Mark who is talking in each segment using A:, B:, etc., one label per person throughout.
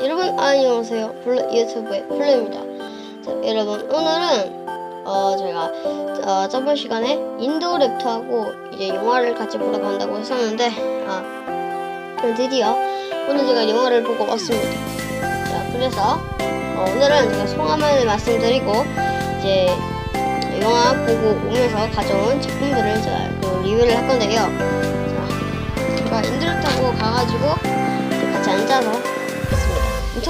A: 여러분 안녕하세요. 블루 유튜브의 블루입니다. 자 여러분 오늘은 어 제가 어, 저번 시간에 인도 랩터하고 이제 영화를 같이 보러 간다고 했었는데 아 드디어 오늘 제가 영화를 보고 왔습니다. 자 그래서 어, 오늘은 제가 소감을 말씀드리고 이제 영화 보고 오면서 가져온 제품들을 제가 그 리뷰를 할 건데요. 자 제가 인도 랩터하고 가가지고 같이 앉아서.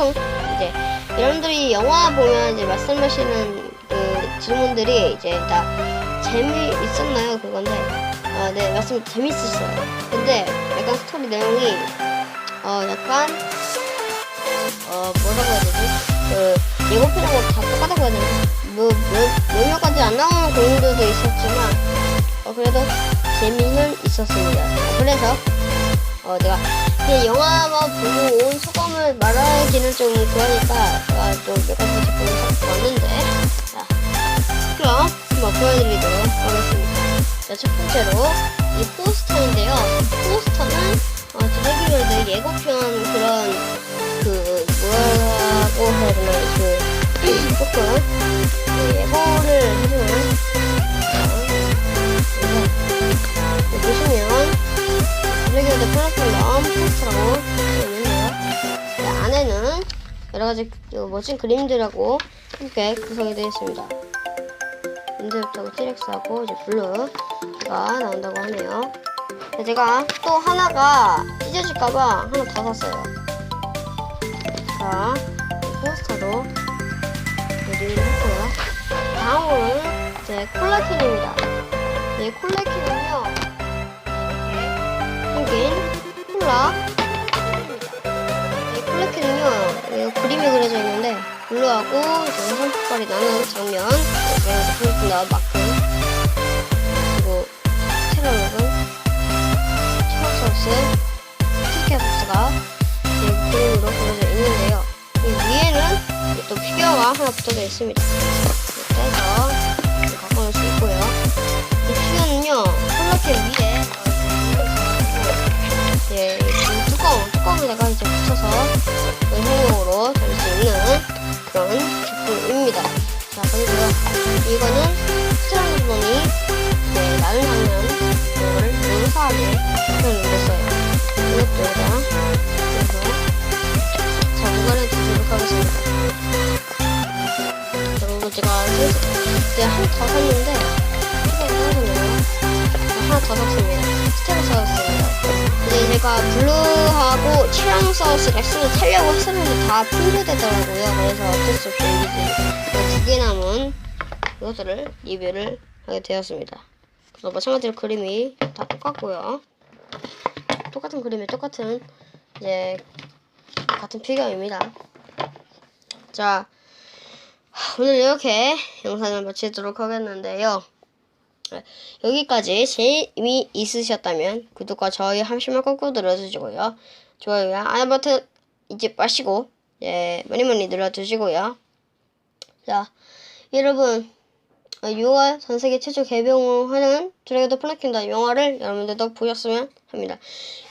A: 엄청 이제 여러분들이 영화 보면 이제 말씀하시는 그 질문들이 이제 다 재미 있었나요 그건데 아, 네 맞습니다 재밌었어요. 근데 약간 스토리 내용이 어 약간 어 뭐라고 해야 되지 그 예고편하고 다 똑같다고 해야 되나 뭐몇 가지 안 나오는 공들도 있었지만 어 그래도 재미는 있었습니다. 그래서 어 내가 그냥 영화만 보고 온 소감을 말하기는 좀 그러니까 제가 또 몇 가지 제품을 왔는데. 자 그럼 한번 보여드리도록 하겠습니다. 자, 첫 번째로 이 포스터인데요. 포스터는 어, 드래기월드 예고편 그런 그 뭐라고 해야 되나 그 조금 그 예고 여러가지 그 멋진 그림들하고 함께 구성이 되어 있습니다. 인드부터 티렉스하고 이제 블루가 나온다고 하네요. 네, 제가 또 하나가 찢어질까봐 하나 더 샀어요. 자, 이 포스터도 리뷰를 했고요 다음으로는 이제 콜라캔입니다. 이 콜라캔은요 이거 그림이 그려져 있는데 블루하고 색깔이 나는 장면. 여기서 보여준 나온 마크 그리고 테러 로그 테러 소스 티켓 소스가 이 그림으로 그려져 있는데요. 이 위에는 또 피규어가 하나 붙어져 있습니다. 이렇게 해서 입니다. 자, 그리고요. 이거는 부분이 이제 나는 장면, 이거를 용사하게 표현했어요. 이것도 여기다 그래서 자, 이거는 드리도록 하겠습니다. 그리고 제가 이제 하나 더 샀는데. 하나 더 샀습니다. 스테고사우스입니다. 이제 제가 블루하고 티라노사우스를 쓰는 타려고 했었는데 다 품절되더라고요. 그래서 어쩔 수 없이 이것들을 리뷰를 하게 되었습니다. 그래서 마찬가지로 그림이 다 똑같고요. 똑같은 그림에 똑같은 이제 같은 피규어입니다. 자, 오늘 이렇게 영상을 마치도록 하겠는데요. 네, 여기까지 재미 있으셨다면 구독과 좋아요 한 번씩만 꾹꾹 눌러주시고요. 좋아요와 알람 버튼 잊지 마시고 예, 많이 많이 눌러주시고요. 자, 여러분 6월 전 세계 최초 개봉하는 드래곤드 플래킹더 영화를 여러분들도 보셨으면 합니다.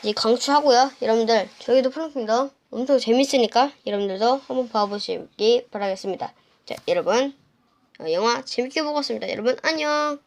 A: 이제 강추하고요. 여러분들 저희도 플래킹더 엄청 재밌으니까 여러분들도 한번 봐보시기 바라겠습니다. 자, 여러분 어, 영화 재밌게 보고 왔습니다. 여러분 안녕.